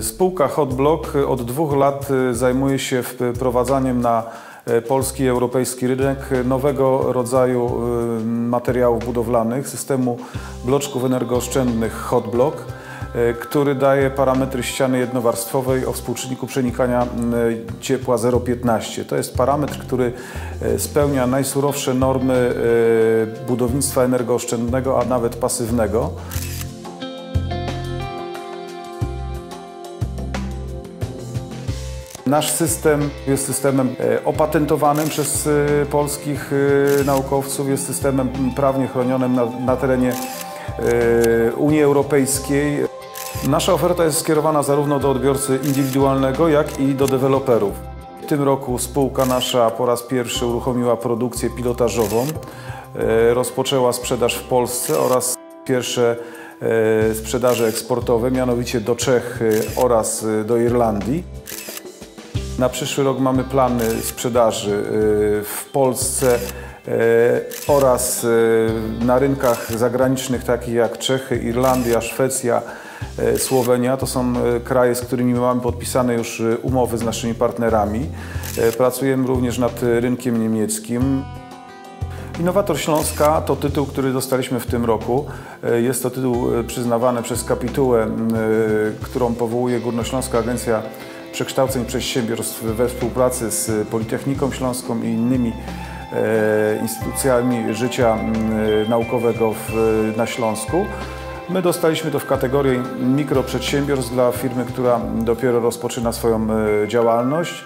Spółka Hotblock od dwóch lat y, zajmuje się wprowadzaniem na y, polski i europejski rynek nowego rodzaju y, materiałów budowlanych, systemu bloczków energooszczędnych Hotblock, który daje parametry ściany jednowarstwowej o współczynniku przenikania ciepła 0,15. To jest parametr, który spełnia najsurowsze normy budownictwa energooszczędnego, a nawet pasywnego. Nasz system jest systemem e, opatentowanym przez e, polskich e, naukowców, jest systemem prawnie chronionym na, na terenie Unii Europejskiej. Nasza oferta jest skierowana zarówno do odbiorcy indywidualnego, jak i do deweloperów. W tym roku spółka nasza po raz pierwszy uruchomiła produkcję pilotażową, rozpoczęła sprzedaż w Polsce oraz pierwsze sprzedaże eksportowe, mianowicie do Czech oraz do Irlandii. Na przyszły rok mamy plany sprzedaży w Polsce oraz y, na rynkach zagranicznych takich jak Czechy, Irlandia, Szwecja, Słowenia. To są kraje, z którymi mamy podpisane już umowy z naszymi partnerami. Pracujemy również nad rynkiem niemieckim. Innowator Śląska to tytuł, który dostaliśmy w tym roku. Jest to tytuł przyznawany przez kapitułę, którą powołuje Górnośląska Agencja przekształceń przedsiębiorstw we współpracy z Politechniką Śląską i innymi e, instytucjami życia naukowego w, na Śląsku. My dostaliśmy to w kategorii mikroprzedsiębiorstw dla firmy, która dopiero rozpoczyna swoją e, działalność.